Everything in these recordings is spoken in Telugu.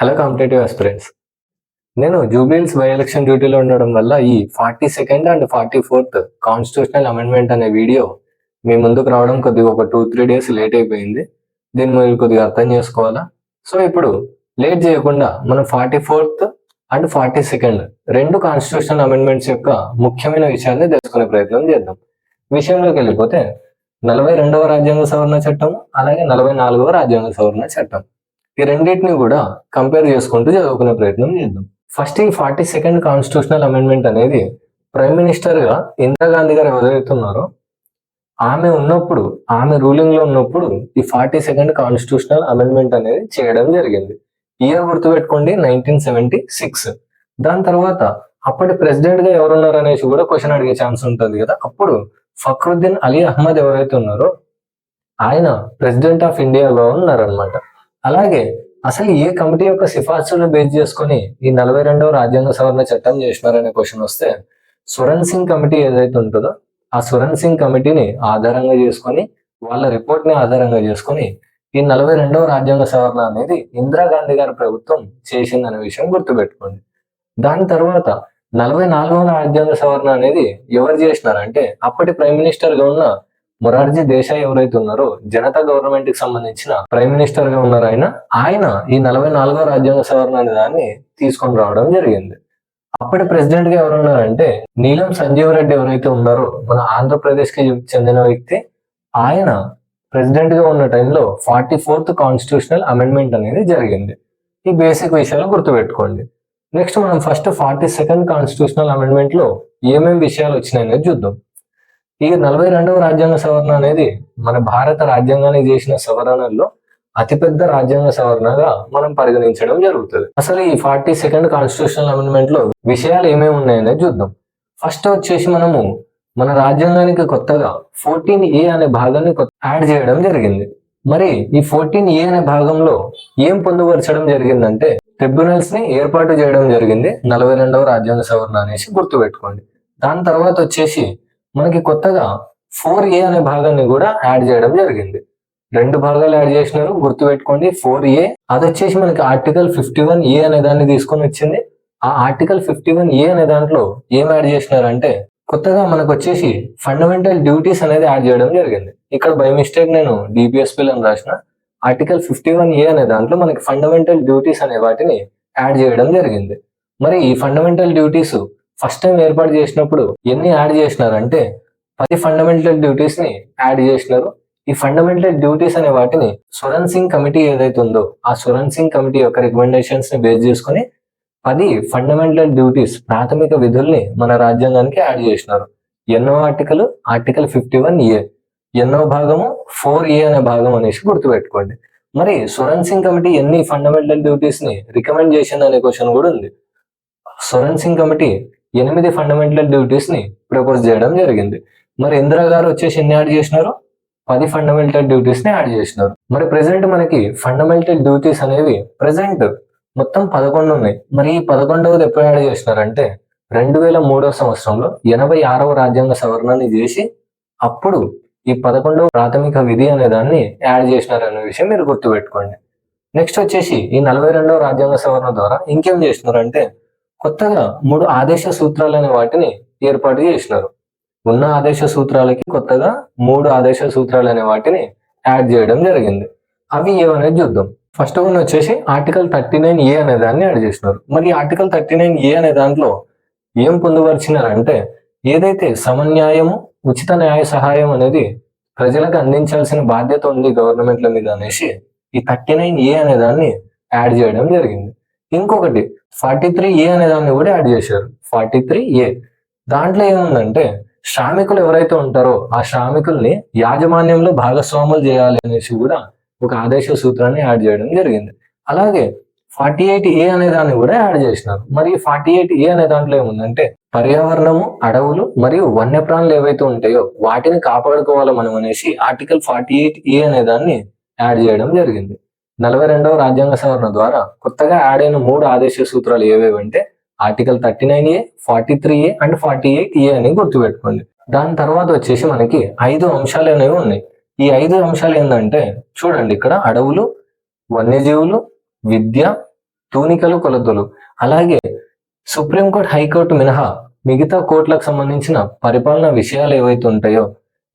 హలో కాంపిటేటివ్ ఆస్పిరెంట్స్ నేను జూబ్లీన్స్ బై ఎలక్షన్ డ్యూటీలో ఉండడం వల్ల ఈ forty second and forty fourth constitutional amendment అనే వీడియో మీ ముందుకు రావడం కొద్దిగా ఒక టూ త్రీ డేస్ లేట్ అయిపోయింది. దీన్ని మీరు కొద్దిగా అర్థం చేసుకోవాలా? సో ఇప్పుడు లేట్ చేయకుండా మనం forty fourth and forty second రెండు కాన్స్టిట్యూషనల్ అమెండ్మెంట్స్ యొక్క ముఖ్యమైన విషయాన్ని తెలుసుకునే ప్రయత్నం చేద్దాం. విషయంలోకి వెళ్ళిపోతే నలభై రెండవ రాజ్యాంగ సవరణ చట్టం అలాగే నలభై నాలుగవ రాజ్యాంగ సవరణ చట్టం. ఈ రెండింటిని కూడా కంపేర్ చేసుకుంటూ చదువుకునే ప్రయత్నం చేద్దాం. ఫస్ట్ ఈ ఫార్టీ సెకండ్ కాన్స్టిట్యూషనల్ అమెండ్మెంట్ అనేది ప్రైమ్ మినిస్టర్గా ఇందిరాగాంధీ గారు ఎవరైతే ఉన్నారో ఆమె ఉన్నప్పుడు ఆమె రూలింగ్లో ఉన్నప్పుడు ఈ ఫార్టీ సెకండ్ కాన్స్టిట్యూషనల్ అమెండ్మెంట్ అనేది చేయడం జరిగింది. ఇయర్ గుర్తుపెట్టుకోండి నైన్టీన్ సెవెంటీ సిక్స్ దాని తర్వాత అప్పటి ప్రెసిడెంట్గా ఎవరున్నారు అనేసి కూడా క్వశ్చన్ అడిగే ఛాన్స్ ఉంటుంది కదా. అప్పుడు ఫక్రుద్దీన్ అలీ అహ్మద్ ఎవరైతే ఉన్నారో ఆయన ప్రెసిడెంట్ ఆఫ్ ఇండియాగా ఉన్నారనమాట అలాగే అసలు ఏ కమిటీ యొక్క సిఫార్సులను బేస్ చేసుకొని ఈ నలభై రెండవ రాజ్యాంగ సవరణ చట్టం చేసినారనే క్వశ్చన్ వస్తే సురన్ సింగ్ కమిటీ ఏదైతే ఉంటుందో ఆ సురన్ సింగ్ కమిటీని ఆధారంగా చేసుకొని వాళ్ళ రిపోర్ట్ని ఆధారంగా చేసుకొని ఈ నలభై రెండవ రాజ్యాంగ సవరణ అనేది ఇందిరాగాంధీ గారి ప్రభుత్వం చేసిందనే విషయం గుర్తుపెట్టుకోండి. దాని తర్వాత నలభై నాలుగవ రాజ్యాంగ సవరణ అనేది ఎవరు చేసినారంటే అప్పటి ప్రైమ్ మినిస్టర్గా ఉన్న మొరార్జీ దేశాయ్ ఎవరైతే ఉన్నారో జనతా గవర్నమెంట్కి సంబంధించిన ప్రైమ్ మినిస్టర్గా ఉన్నారు ఆయన ఆయన ఈ నలభై నాలుగో రాజ్యాంగ సవరణ అనే దాన్ని తీసుకొని రావడం జరిగింది. అప్పటి ప్రెసిడెంట్గా ఎవరున్నారంటే నీలం సంజీవ్ రెడ్డి ఎవరైతే ఉన్నారో మన ఆంధ్రప్రదేశ్కి చెందిన వ్యక్తి ఆయన ప్రెసిడెంట్గా ఉన్న టైంలో ఫార్టీ ఫోర్త్ కాన్స్టిట్యూషనల్ అమెండ్మెంట్ అనేది జరిగింది. ఈ బేసిక్ విషయాలు గుర్తుపెట్టుకోండి. నెక్స్ట్ మనం ఫస్ట్ ఫార్టీ సెకండ్ కాన్స్టిట్యూషనల్ అమెండ్మెంట్లో ఏమేమి విషయాలు వచ్చినాయనేది చూద్దాం. ఈ నలభై రెండవ రాజ్యాంగ సవరణ అనేది మన భారత రాజ్యాంగానికి చేసిన సవరణల్లో అతిపెద్ద రాజ్యాంగ సవరణగా మనం పరిగణించడం జరుగుతుంది. అసలు ఈ ఫార్టీ సెకండ్ కాన్స్టిట్యూషనల్ అమెండ్మెంట్లో విషయాలు ఏమేమి ఉన్నాయనేది చూద్దాం. ఫస్ట్ వచ్చేసి మనము మన రాజ్యాంగానికి కొత్తగా ఫోర్టీన్ ఏ అనే భాగాన్ని యాడ్ చేయడం జరిగింది. మరి ఈ ఫోర్టీన్ ఏ అనే భాగంలో ఏం పొందుపరచడం జరిగిందంటే ట్రిబ్యునల్స్ని ఏర్పాటు చేయడం జరిగింది నలభై రెండవ రాజ్యాంగ సవరణ అనేసి గుర్తుపెట్టుకోండి. దాని తర్వాత వచ్చేసి మనకి కొత్తగా ఫోర్ ఏ అనే భాగాన్ని కూడా యాడ్ చేయడం జరిగింది. రెండు భాగాలు యాడ్ చేసినారు గుర్తుపెట్టుకోండి ఫోర్ ఏ. అది వచ్చేసి మనకి ఆర్టికల్ ఫిఫ్టీ వన్ ఏ అనే దాన్ని తీసుకొని వచ్చింది. ఆ ఆర్టికల్ ఫిఫ్టీ వన్ ఏ అనే దాంట్లో ఏం యాడ్ చేసినారంటే కొత్తగా మనకు వచ్చేసి ఫండమెంటల్ డ్యూటీస్ అనేది యాడ్ చేయడం జరిగింది. ఇక్కడ బై మిస్టేక్ నేను డిపిఎస్పీలో రాసిన ఆర్టికల్ ఫిఫ్టీ వన్ ఏ అనే దాంట్లో మనకి ఫండమెంటల్ డ్యూటీస్ అనే వాటిని యాడ్ చేయడం జరిగింది. మరి ఈ ఫండమెంటల్ డ్యూటీస్ ఫస్ట్ టైం ఏర్పాటు చేసినప్పుడు ఎన్ని యాడ్ చేసినారంటే పది ఫండమెంటల్ డ్యూటీస్ని యాడ్ చేసినారు. ఈ ఫండమెంటల్ డ్యూటీస్ అనే వాటిని సురన్ సింగ్ కమిటీ ఏదైతే ఉందో ఆ సురన్ సింగ్ కమిటీ యొక్క రికమెండేషన్స్ని బేస్ చేసుకొని పది ఫండమెంటల్ డ్యూటీస్ ప్రాథమిక విధుల్ని మన రాజ్యాంగానికి యాడ్ చేసినారు. ఎన్నో article article fifty one A ఎన్నో భాగము ఫోర్ ఏ అనే భాగం అనేసి గుర్తుపెట్టుకోండి. మరి సురణ్ సింగ్ కమిటీ ఎన్ని ఫండమెంటల్ డ్యూటీస్ని రికమెండ్ చేసింది అనే క్వశ్చన్ కూడా ఉంది. సురన్ సింగ్ కమిటీ ఎనిమిది ఫండమెంటల్ డ్యూటీస్ని ప్రపోజ్ చేయడం జరిగింది. మరి ఇందిరా గారు వచ్చేసి ఎన్ని యాడ్ చేసినారు? పది ఫండమెంటల్ డ్యూటీస్ని యాడ్ చేసినారు. మరి ప్రెసెంట్ మనకి ఫండమెంటల్ డ్యూటీస్ అనేవి ప్రెసెంట్ మొత్తం పదకొండు ఉన్నాయి. మరి ఈ పదకొండవది ఎప్పుడు యాడ్ చేసినారంటే రెండు వేల మూడవ సంవత్సరంలో ఎనభై ఆరవ రాజ్యాంగ సవరణని చేసి అప్పుడు ఈ పదకొండవ ప్రాథమిక విధి అనే దాన్ని యాడ్ చేసినారు అనే విషయం మీరు గుర్తుపెట్టుకోండి. నెక్స్ట్ వచ్చేసి ఈ నలభై రెండవ రాజ్యాంగ సవరణ ద్వారా ఇంకేం చేసినారంటే కొత్తగా మూడు ఆదేశ సూత్రాలు అనే వాటిని ఏర్పాటు చేసినారు. ఉన్న ఆదేశ సూత్రాలకి కొత్తగా మూడు ఆదేశ సూత్రాలు అనే వాటిని యాడ్ చేయడం జరిగింది. అవి ఏమనేది చూద్దాం. ఫస్ట్ వన్ వచ్చేసి ఆర్టికల్ థర్టీ నైన్ ఏ అనే దాన్ని యాడ్ చేసినారు. మరి ఆర్టికల్ థర్టీ నైన్ ఏ అనే దాంట్లో ఏం పొందుపరిచినారంటే ఏదైతే సమన్యాయము ఉచిత న్యాయ సహాయం అనేది ప్రజలకు అందించాల్సిన బాధ్యత ఉంది గవర్నమెంట్ల మీద అనేసి ఈ థర్టీ నైన్ ఏ అనే దాన్ని యాడ్ చేయడం జరిగింది. ఇంకొకటి ఫార్టీ త్రీ ఏ అనే దాన్ని కూడా యాడ్ చేశారు. ఫార్టీ త్రీ ఏ దాంట్లో ఏముందంటే శ్రామికులు ఎవరైతే ఉంటారో ఆ శ్రామికుల్ని యాజమాన్యంలో భాగస్వాములు చేయాలి అనేసి కూడా ఒక ఆదేశ సూత్రాన్ని యాడ్ చేయడం జరిగింది. అలాగే ఫార్టీ ఎయిట్ ఏ అనే దాన్ని కూడా యాడ్ చేసినారు. మరి ఫార్టీ ఎయిట్ ఏ అనే దాంట్లో ఏముందంటే పర్యావరణము అడవులు మరియు వన్యప్రాణులు ఏవైతే ఉంటాయో వాటిని కాపాడుకోవాలి మనం అనేసి ఆర్టికల్ ఫార్టీ ఎయిట్ ఏ అనే దాన్ని యాడ్ చేయడం జరిగింది. నలభై రెండవ రాజ్యాంగ సవరణ ద్వారా కొత్తగా యాడ్ అయిన మూడు ఆదేశ సూత్రాలు ఏవేవంటే article thirty nine A forty three A and forty eight A అని గుర్తుపెట్టుకోండి. దాని తర్వాత వచ్చేసి మనకి ఐదు అంశాలు అనేవి ఉన్నాయి. ఈ ఐదు అంశాలు ఏంటంటే చూడండి ఇక్కడ అడవులు వన్యజీవులు విద్య తూనికలు కొలతలు. అలాగే సుప్రీంకోర్టు హైకోర్టు మినహా మిగతా కోర్టులకు సంబంధించిన పరిపాలన విషయాలు ఏవైతే ఉంటాయో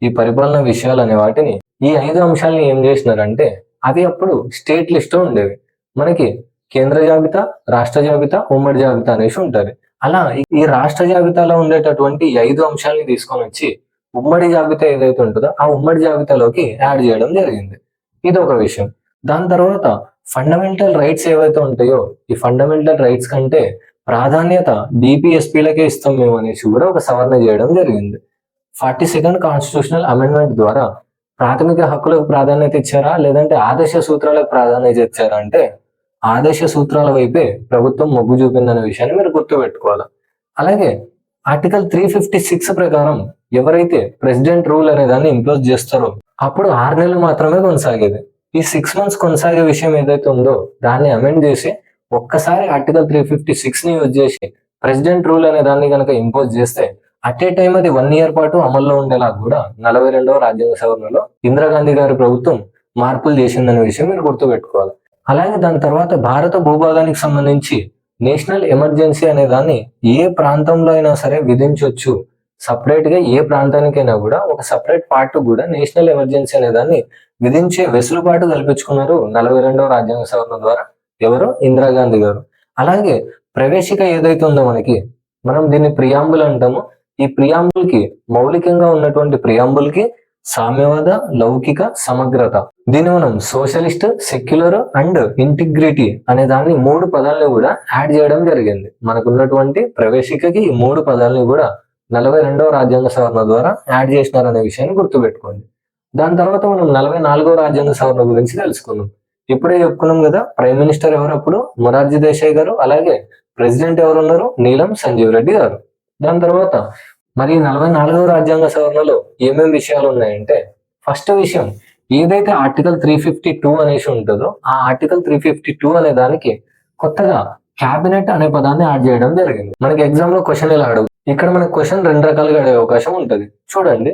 ఈ పరిపాలన విషయాలు అనే వాటిని ఈ ఐదు అంశాలని ఏం చేసినారంటే అవి అప్పుడు స్టేట్ లిస్ట్ ఉండేవి. మనకి కేంద్ర జాబితా రాష్ట్ర జాబితా ఉమ్మడి జాబితా అనేసి ఉంటుంది అలా ఈ- రాష్ట్ర జాబితాలో ఉండేటటువంటి ఐదు అంశాలని తీసుకొని వచ్చి ఉమ్మడి జాబితా ఏదైతే ఉంటుందో ఆ ఉమ్మడి జాబితాలోకి యాడ్ చేయడం జరిగింది. ఇది ఒక విషయం. దాని తర్వాత ఫండమెంటల్ రైట్స్ ఏవైతే ఉంటాయో ఈ ఫండమెంటల్ రైట్స్ కంటే ప్రాధాన్యత డిపిఎస్పీలకే ఇస్తాం మేము అనేసి కూడా ఒక సవరణ చేయడం జరిగింది. ఫార్టీ సెకండ్ కాన్స్టిట్యూషనల్ అమెండ్మెంట్ ద్వారా ప్రాథమిక హక్కులకు ప్రాధాన్యత ఇచ్చారా? లేదంటే ఆదర్శ సూత్రాలకు ప్రాధాన్యత ఇచ్చారా? అంటే ఆదర్శ సూత్రాల వైపే ప్రభుత్వం మొగ్గు చూపిందనే విషయాన్ని మీరు గుర్తుపెట్టుకోవాలి. అలాగే ఆర్టికల్ త్రీ ఫిఫ్టీ సిక్స్ ప్రకారం ఎవరైతే ప్రెసిడెంట్ రూల్ అనే దాన్ని ఇంప్లోజ్ చేస్తారో అప్పుడు ఆరు నెలలు మాత్రమే కొనసాగేది. ఈ సిక్స్ మంత్స్ కొనసాగే విషయం ఏదైతే ఉందో దాన్ని అమెండ్ చేసి ఒక్కసారి ఆర్టికల్ త్రీ ఫిఫ్టీ సిక్స్ని యూజ్ చేసి ప్రెసిడెంట్ రూల్ అనే దాన్ని కనుక ఇంపోజ్ చేస్తే అట్ ఏ టైం అది వన్ ఇయర్ పాటు అమల్లో ఉండేలా కూడా నలభై రెండవ రాజ్యాంగ సవరణలో ఇందిరాగాంధీ గారి ప్రభుత్వం మార్పులు చేసిందనే విషయం మీరు గుర్తుపెట్టుకోవాలి. అలాగే దాని తర్వాత భారత భూభాగానికి సంబంధించి నేషనల్ ఎమర్జెన్సీ అనే దాన్ని ఏ ప్రాంతంలో అయినా సరే విధించవచ్చు సపరేట్గా ఏ ప్రాంతానికైనా కూడా ఒక సపరేట్ పార్ట్ కూడా నేషనల్ ఎమర్జెన్సీ అనే దాన్ని విధించే వెసులుబాటు కల్పించుకున్నారు నలభై రెండవ రాజ్యాంగ సవరణ ద్వారా ఎవరు ఇందిరాగాంధీ గారు. అలాగే ప్రవేశిక ఏదైతే ఉందో మనకి మనం దీన్ని ప్రియాంబుల్ అంటాము. ఈ ప్రియాంబుల్కి మౌలికంగా ఉన్నటువంటి ప్రియాంబుల్కి సామ్యవాద లౌకిక సమగ్రత. దీన్ని మనం సోషలిస్ట్ సెక్యులర్ అండ్ ఇంటిగ్రిటీ అనే దాన్ని మూడు పదాలని కూడా యాడ్ చేయడం జరిగింది. మనకున్నటువంటి ప్రవేశికకి ఈ మూడు పదాలని కూడా నలభై రెండవ రాజ్యాంగ సవరణ ద్వారా యాడ్ చేసినారనే విషయాన్ని గుర్తుపెట్టుకోండి. దాని తర్వాత మనం నలభై నాలుగో రాజ్యాంగ సవరణ గురించి తెలుసుకుందాం. ఇప్పుడే చెప్పుకున్నాం కదా ప్రైమ్ మినిస్టర్ ఎవరు అప్పుడు? మొరార్జీ దేశాయ్ గారు అలాగే ప్రెసిడెంట్ ఎవరున్నారు? నీలం సంజీవ్ రెడ్డి గారు. దాని తర్వాత మరి నలభై నాలుగవ రాజ్యాంగ సవరణలో ఏమేమి విషయాలు ఉన్నాయంటే ఫస్ట్ విషయం ఏదైతే ఆర్టికల్ త్రీ ఫిఫ్టీ టూ అనేసి ఉంటుందో ఆ ఆర్టికల్ త్రీ ఫిఫ్టీ టూ అనే దానికి కొత్తగా క్యాబినెట్ అనే పదాన్ని యాడ్ చేయడం జరిగింది. మనకి ఎగ్జామ్లో క్వశ్చన్ ఇలా అడుగు ఇక్కడ మనకి క్వశ్చన్ రెండు రకాలుగా అడిగే అవకాశం ఉంటుంది. చూడండి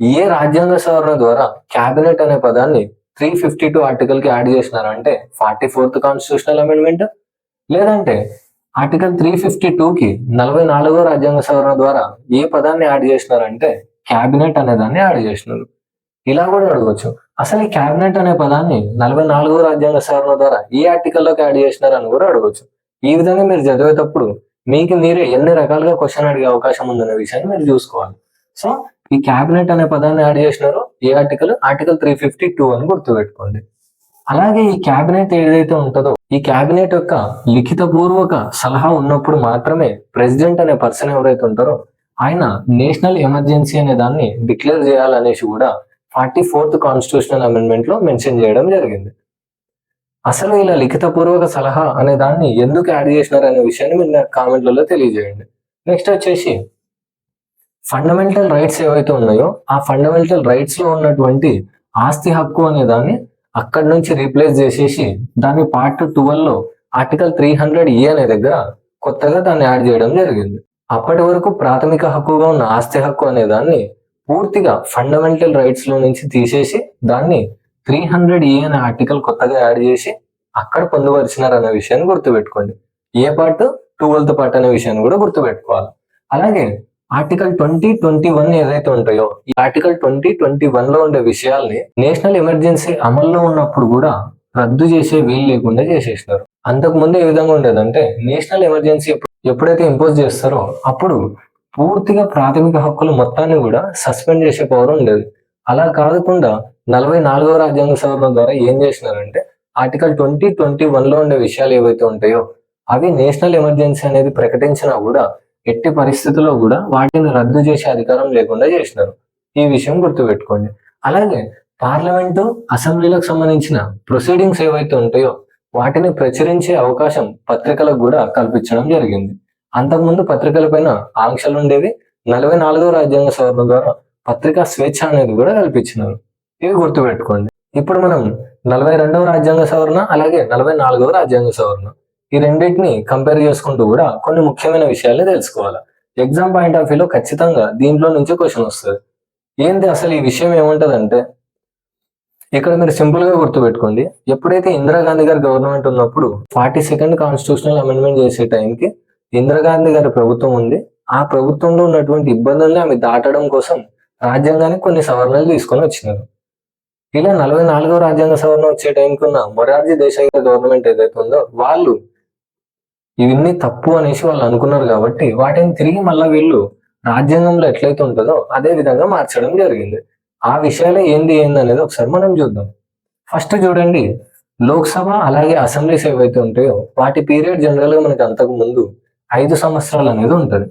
ఏ రాజ్యాంగ సవరణ ద్వారా క్యాబినెట్ అనే పదాన్ని త్రీ ఫిఫ్టీ టూ ఆర్టికల్కి యాడ్ చేసినారంటే ఫార్టీ ఫోర్త్ కాన్స్టిట్యూషనల్ అమెండ్మెంట్? లేదంటే ఆర్టికల్ త్రీ ఫిఫ్టీ టూ కి నలభై నాలుగో రాజ్యాంగ సవరణ ద్వారా ఏ పదాన్ని యాడ్ చేసినారంటే క్యాబినెట్ అనే దాన్ని యాడ్ చేసినారు. ఇలా కూడా అడగవచ్చు అసలు ఈ క్యాబినెట్ అనే పదాన్ని నలభై నాలుగో రాజ్యాంగ సవరణ ద్వారా ఏ ఆర్టికల్లోకి యాడ్ యాడ్ చేసినారని కూడా అడగవచ్చు ఈ విధంగా మీరు చదివేటప్పుడు మీకు మీరే ఎన్ని రకాలుగా క్వశ్చన్ అడిగే అవకాశం ఉందనే విషయాన్ని మీరు చూసుకోవాలి. సో ఈ క్యాబినెట్ అనే పదాన్ని యాడ్ చేసినారు. ఏ article? Article three fifty two అని గుర్తుపెట్టుకోండి. అలాగే ఈ క్యాబినెట్ ఏదైతే ఉంటుందో ఈ క్యాబినెట్ యొక్క లిఖిత పూర్వక సలహా ఉన్నప్పుడు మాత్రమే ప్రెసిడెంట్ అనే పర్సన్ ఎవరైతే ఉంటారో ఆయన నేషనల్ ఎమర్జెన్సీ అనే దాన్ని డిక్లేర్ చేయాలనేసి కూడా ఫార్టీ ఫోర్త్ కాన్స్టిట్యూషనల్ అమెండ్మెంట్లో మెన్షన్ చేయడం జరిగింది. అసలు ఇలా లిఖిత పూర్వక సలహా అనే దాన్ని ఎందుకు యాడ్ చేసినారు అనే విషయాన్ని మీరు నాకు కామెంట్లలో తెలియజేయండి. నెక్స్ట్ వచ్చేసి ఫండమెంటల్ రైట్స్ ఏవైతే ఉన్నాయో ఆ ఫండమెంటల్ రైట్స్లో ఉన్నటువంటి ఆస్తి హక్కు అనే దాన్ని అక్కడి నుంచి రీప్లేస్ చేసేసి దాన్ని పార్ట్ టువెల్లో ఆర్టికల్ త్రీ హండ్రెడ్ ఏ అనే దగ్గర కొత్తగా దాన్ని యాడ్ చేయడం జరిగింది. అప్పటి వరకు ప్రాథమిక హక్కుగా ఉన్న ఆస్తి హక్కు అనే దాన్ని పూర్తిగా ఫండమెంటల్ రైట్స్లో నుంచి తీసేసి దాన్ని త్రీ హండ్రెడ్ ఏ అనే ఆర్టికల్ కొత్తగా యాడ్ చేసి అక్కడ పొందుపరిచినారు అనే విషయాన్ని గుర్తుపెట్టుకోండి. ఏ పార్ట్ ట్వెల్త్ పార్ట్ అనే విషయాన్ని కూడా గుర్తుపెట్టుకోవాలి. అలాగే ఆర్టికల్ ట్వంటీ ట్వంటీ వన్ ఏదైతే ఉంటాయో ఈ ఆర్టికల్ ట్వంటీ ట్వంటీ వన్లో ఉండే విషయాల్ని నేషనల్ ఎమర్జెన్సీ అమల్లో ఉన్నప్పుడు కూడా రద్దు చేసే వీలు లేకుండా చేసేసినారు. అంతకు ముందు ఏ విధంగా ఉండేదంటే నేషనల్ ఎమర్జెన్సీ ఎప్పుడైతే ఇంపోజ్ చేస్తారో అప్పుడు పూర్తిగా ప్రాథమిక హక్కులు మొత్తాన్ని కూడా సస్పెండ్ చేసే పవర్ ఉండేది. అలా కాకుండా నలభై నాలుగవ రాజ్యాంగ సవరణ ద్వారా ఏం చేసినారంటే ఆర్టికల్ ట్వంటీ ట్వంటీ వన్లో ఉండే విషయాలు ఏవైతే ఉంటాయో అవి నేషనల్ ఎమర్జెన్సీ అనేది ప్రకటించినా కూడా ఎట్టి పరిస్థితుల్లో కూడా వాటిని రద్దు చేసే అధికారం లేకుండా చేసినారు. ఈ విషయం గుర్తుపెట్టుకోండి. అలాగే పార్లమెంటు అసెంబ్లీలకు సంబంధించిన ప్రొసీడింగ్స్ ఏవైతే ఉంటాయో వాటిని ప్రచురించే అవకాశం పత్రికలకు కూడా కల్పించడం జరిగింది. అంతకుముందు పత్రికల పైన ఆంక్షలు ఉండేవి. నలభై నాలుగో రాజ్యాంగ సవరణ ద్వారా పత్రికా స్వేచ్ఛ అనేది కూడా కల్పించినారు. ఇవి గుర్తుపెట్టుకోండి. ఇప్పుడు మనం నలభై రెండవ రాజ్యాంగ సవరణ అలాగే నలభై నాలుగవ రాజ్యాంగ సవరణ. ఈ రెండింటిని కంపేర్ చేసుకుంటూ కూడా కొన్ని ముఖ్యమైన విషయాల్ని తెలుసుకోవాలి. ఎగ్జామ్ పాయింట్ ఆఫ్ వ్యూలో ఖచ్చితంగా దీంట్లో నుంచి క్వశ్చన్ వస్తుంది. ఏంటి అసలు ఈ విషయం ఏముంటదంటే ఇక్కడ మీరు సింపుల్గా గుర్తుపెట్టుకోండి. ఎప్పుడైతే ఇందిరాగాంధీ గారి గవర్నమెంట్ ఉన్నప్పుడు ఫార్టీ సెకండ్ కాన్స్టిట్యూషనల్ అమెండ్మెంట్ చేసే టైంకి ఇందిరాగాంధీ గారి ప్రభుత్వం ఉంది. ఆ ప్రభుత్వంలో ఉన్నటువంటి ఇబ్బందుల్ని ఆమె దాటడం కోసం రాజ్యాంగానికి కొన్ని సవరణలు తీసుకొని వచ్చినారు. ఇలా నలభై నాలుగో రాజ్యాంగ సవరణ వచ్చే టైంకి ఉన్న మొరార్జీ దేశాయ్ గారి గవర్నమెంట్ ఏదైతే ఉందో వాళ్ళు ఇవన్నీ తప్పు అనేసి వాళ్ళు అనుకున్నారు కాబట్టి వాటిని తిరిగి మళ్ళీ వీళ్ళు రాజ్యాంగంలో ఎట్లయితే ఉంటుందో అదే విధంగా మార్చడం జరిగింది. ఆ విషయాలే ఏంది ఏంది అనేది ఒకసారి మనం చూద్దాం. ఫస్ట్ చూడండి లోక్సభ అలాగే అసెంబ్లీస్ ఏవైతే ఉంటాయో వాటి పీరియడ్ జనరల్గా మనకి అంతకు ముందు ఐదు సంవత్సరాలు అనేది ఉంటది.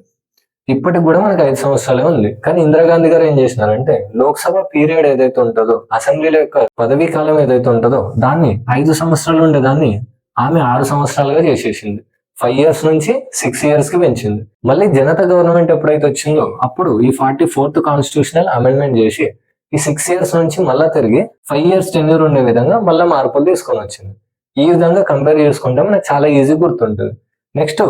ఇప్పటికి కూడా మనకి ఐదు సంవత్సరాలే ఉంది. కానీ ఇందిరాగాంధీ గారు ఏం చేసినారంటే లోక్సభ పీరియడ్ ఏదైతే ఉంటుందో అసెంబ్లీల యొక్క పదవీ కాలం ఏదైతే ఉంటుందో దాన్ని ఐదు సంవత్సరాలు ఉండే దాన్ని ఆమె ఆరు సంవత్సరాలుగా చేసేసింది. ఫైవ్ ఇయర్స్ నుంచి సిక్స్ ఇయర్స్కి పెంచింది. మళ్ళీ జనతా గవర్నమెంట్ ఎప్పుడైతే వచ్చిందో అప్పుడు ఈ ఫార్టీ ఫోర్త్ కాన్స్టిట్యూషనల్ అమెండ్మెంట్ చేసి ఈ సిక్స్ ఇయర్స్ నుంచి మళ్ళా తిరిగి ఫైవ్ ఇయర్స్ టెన్యూర్ ఉండే విధంగా మళ్ళీ మార్పులు తీసుకొని వచ్చింది. ఈ విధంగా కంపేర్ చేసుకుంటే మనకు చాలా ఈజీ గుర్తుంటుంది. నెక్స్ట్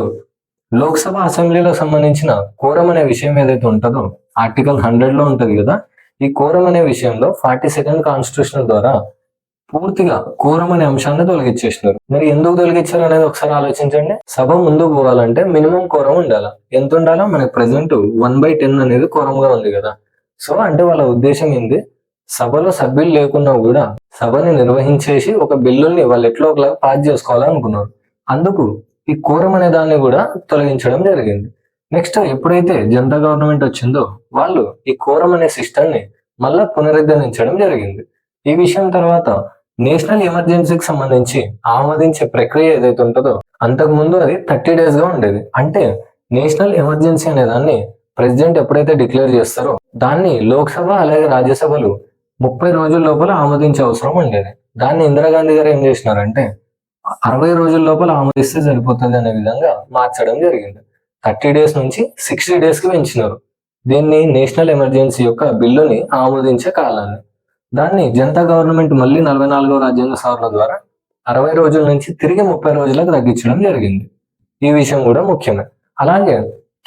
లోక్సభ అసెంబ్లీలో సంబంధించిన కోరం అనే విషయం ఏదైతే ఉంటుందో ఆర్టికల్ హండ్రెడ్లో ఉంటుంది కదా ఈ కోరం అనే విషయంలో ఫార్టీ సెకండ్ కాన్స్టిట్యూషన్ ద్వారా పూర్తిగా కోరం అంశాన్ని తొలగించేసినారు. మరి ఎందుకు తొలగించారు అనేది ఒకసారి ఆలోచించండి. సభ ముందుకు పోవాలంటే మినిమం కోరం ఉండాలి? ఎంత ఉండాలో? మనకి ప్రజెంట్ వన్ బై టెన్ అనేది కోరంగా ఉంది కదా. సో అంటే వాళ్ళ ఉద్దేశం ఏంది? సభలో సభ్యులు లేకున్నా కూడా సభని నిర్వహించేసి ఒక బిల్లుల్ని వాళ్ళు ఎట్లా ఒకలా పాస్ చేసుకోవాలనుకున్నారు. అందుకు ఈ కోరం అనే దాన్ని కూడా తొలగించడం జరిగింది. నెక్స్ట్ ఎప్పుడైతే జనతా గవర్నమెంట్ వచ్చిందో వాళ్ళు ఈ కోరం అనే సిస్టమ్ని మళ్ళా పునరుద్ధరించడం జరిగింది. ఈ విషయం తర్వాత నేషనల్ ఎమర్జెన్సీకి సంబంధించి ఆమోదించే ప్రక్రియ ఏదైతే ఉంటుందో అంతకు ముందు అది థర్టీ డేస్గా ఉండేది. అంటే నేషనల్ ఎమర్జెన్సీ అనే దాన్ని ప్రెసిడెంట్ ఎప్పుడైతే డిక్లేర్ చేస్తారో దాన్ని లోక్సభ అలాగే రాజ్యసభలు ముప్పై రోజుల లోపల ఆమోదించే అవసరం ఉండేది. దాన్ని ఇందిరాగాంధీ గారు ఏం చేసినారంటే అరవై రోజుల లోపల ఆమోదిస్తే సరిపోతుంది అనే విధంగా మార్చడం జరిగింది. థర్టీ డేస్ నుంచి సిక్స్టీ డేస్కి పెంచినారు. దీన్ని నేషనల్ ఎమర్జెన్సీ యొక్క బిల్లుని ఆమోదించే కాలాన్ని. దాన్ని జనతా గవర్నమెంట్ మళ్ళీ నలభై నాలుగో రాజ్యాంగ సవరణ ద్వారా అరవై రోజుల నుంచి తిరిగి ముప్పై రోజులకు తగ్గించడం జరిగింది. ఈ విషయం కూడా ముఖ్యమే. అలాగే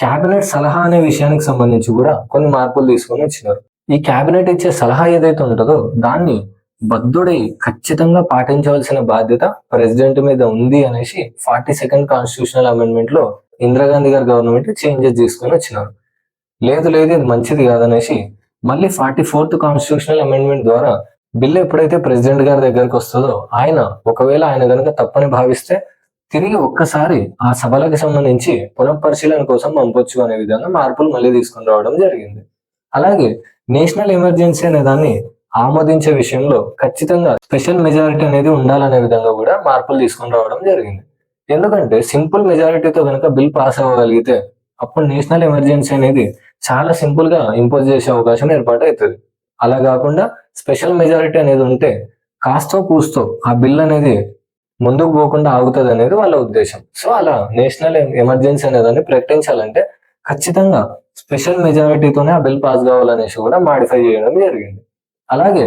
క్యాబినెట్ సలహా అనే విషయానికి సంబంధించి కూడా కొన్ని మార్పులు తీసుకొని వచ్చినారు. ఈ క్యాబినెట్ ఇచ్చే సలహా ఏదైతే ఉంటుందో దాన్ని బద్ధుడై ఖచ్చితంగా పాటించవలసిన బాధ్యత ప్రెసిడెంట్ మీద ఉంది అనేసి ఫార్టీ సెకండ్ కాన్స్టిట్యూషనల్ అమెండ్మెంట్లో ఇందిరాగాంధీ గారి గవర్నమెంట్ చేంజెస్ తీసుకొని వచ్చినారు. లేదు లేదు ఇది మంచిది కాదనేసి మళ్ళీ ఫార్టీ ఫోర్త్ కాన్స్టిట్యూషనల్ అమెండ్మెంట్ ద్వారా బిల్ ఎప్పుడైతే ప్రెసిడెంట్ గారి దగ్గరకు వస్తుందో ఆయన ఒకవేళ ఆయన కనుక తప్పని భావిస్తే తిరిగి ఒక్కసారి ఆ సభలకు సంబంధించి పునఃపరిశీలన కోసం పంపొచ్చు అనే విధంగా మార్పులు మళ్ళీ తీసుకొని రావడం జరిగింది. అలాగే నేషనల్ ఎమర్జెన్సీ అనే దాన్ని ఆమోదించే విషయంలో ఖచ్చితంగా స్పెషల్ మెజారిటీ అనేది ఉండాలనే విధంగా కూడా మార్పులు తీసుకొని రావడం జరిగింది. ఎందుకంటే సింపుల్ మెజారిటీతో కనుక బిల్ పాస్ అవ్వగలిగితే అప్పుడు నేషనల్ ఎమర్జెన్సీ అనేది చాలా సింపుల్గా ఇంపోజ్ చేసే అవకాశం ఏర్పాటు అవుతుంది అలా కాకుండా స్పెషల్ మెజారిటీ అనేది ఉంటే కాస్తో కూస్తో ఆ బిల్ అనేది ముందుకు పోకుండా ఆగుతుంది అనేది వాళ్ళ ఉద్దేశం. సో అలా నేషనల్ ఎమర్జెన్సీ అనేదాన్ని ప్రకటించాలంటే ఖచ్చితంగా స్పెషల్ మెజారిటీతోనే ఆ బిల్ పాస్ కావాలనేసి కూడా మాడిఫై చేయడం జరిగింది. అలాగే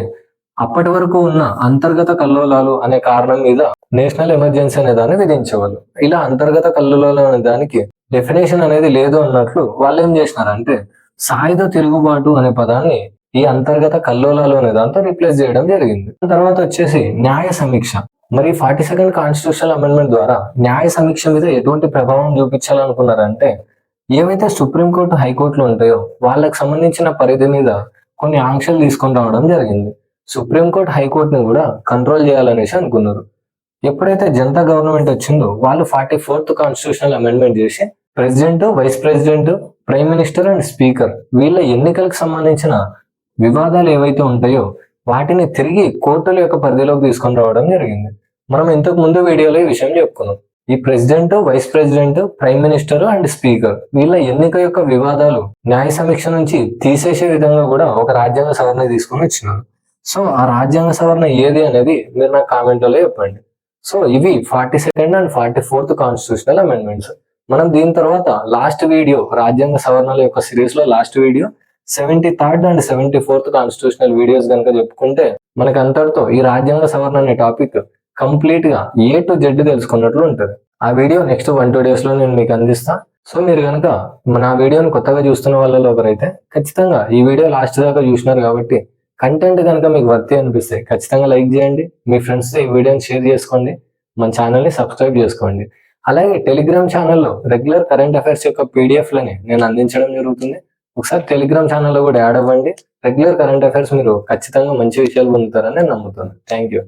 అప్పటి వరకు ఉన్న అంతర్గత కల్లోలాలు అనే కారణం మీద నేషనల్ ఎమర్జెన్సీ అనే దాన్ని విధించేవాళ్ళు. ఇలా అంతర్గత కల్లోలాలు అనే దానికి డెఫినేషన్ అనేది లేదు అన్నట్లు వాళ్ళు ఏం చేసినారంటే సాయుధ తిరుగుబాటు అనే పదాన్ని ఈ అంతర్గత కల్లోలాలు అనే దాంతో రీప్లేస్ చేయడం జరిగింది. తర్వాత వచ్చేసి న్యాయ సమీక్ష. మరి ఫార్టీ సెకండ్ కాన్స్టిట్యూషనల్ అమెండ్మెంట్ ద్వారా న్యాయ సమీక్ష మీద ఎటువంటి ప్రభావం చూపించాలనుకున్నారంటే ఏవైతే సుప్రీంకోర్టు హైకోర్టులు ఉంటాయో వాళ్ళకి సంబంధించిన పరిధి మీద కొన్ని ఆంక్షలు తీసుకొని రావడం జరిగింది. సుప్రీంకోర్టు హైకోర్టుని కూడా కంట్రోల్ చేయాలనేసి అనుకున్నారు. ఎప్పుడైతే జనతా గవర్నమెంట్ వచ్చిందో వాళ్ళు ఫార్టీ ఫోర్త్ కాన్స్టిట్యూషనల్ అమెండ్మెంట్ చేసి president vice president prime minister and speaker వీళ్ళ ఎన్నికలకు సంబంధించిన వివాదాలు ఏవైతే ఉంటాయో వాటిని తిరిగి కోర్టుల యొక్క పరిధిలోకి తీసుకొని రావడం జరిగింది. మనం ఇంతకు ముందు వీడియోలో ఈ విషయం చెప్పుకున్నాం. ఈ president vice president prime minister and speaker వీళ్ళ ఎన్నిక యొక్క వివాదాలు న్యాయ సమీక్ష నుంచి తీసేసే విధంగా కూడా ఒక రాజ్యాంగ సవరణ తీసుకొని వచ్చినారు. సో ఆ రాజ్యాంగ సవరణ ఏది అనేది మీరు నాకు కామెంట్లో చెప్పండి. సో ఇవి forty second and forty fourth constitutional amendments మనం దీని తర్వాత లాస్ట్ వీడియో రాజ్యాంగ సవరణల యొక్క సిరీస్లో last video seventy third and seventy fourth constitutional videos కనుక చెప్పుకుంటే మనకి అంతటితో ఈ రాజ్యాంగ సవరణ అనే టాపిక్ కంప్లీట్గా ఏ టు జెడ్ తెలుసుకున్నట్లు ఉంటుంది. ఆ వీడియో నెక్స్ట్ వన్ టూ డేస్లో నేను మీకు అందిస్తా. సో మీరు కనుక నా వీడియోని కొత్తగా చూస్తున్న వాళ్ళలో ఒకరైతే ఖచ్చితంగా ఈ వీడియో లాస్ట్ దాకా చూసినారు కాబట్టి కంటెంట్ కనుక మీకు వర్తి అనిపిస్తే ఖచ్చితంగా లైక్ చేయండి. మీ ఫ్రెండ్స్తో ఈ వీడియోని షేర్ చేసుకోండి. మన ఛానల్ని సబ్స్క్రైబ్ చేసుకోండి. అలాగే టెలిగ్రామ్ ఛానల్లో రెగ్యులర్ కరెంట్ అఫైర్స్ యొక్క పీడిఎఫ్లని నేను అందించడం జరుగుతుంది. ఒకసారి టెలిగ్రామ్ ఛానల్లో కూడా యాడ్ అవ్వండి. రెగ్యులర్ కరెంట్ అఫైర్స్ మీరు ఖచ్చితంగా మంచి విషయాలు పొందుతారని నేను నమ్ముతున్నాను. Thank you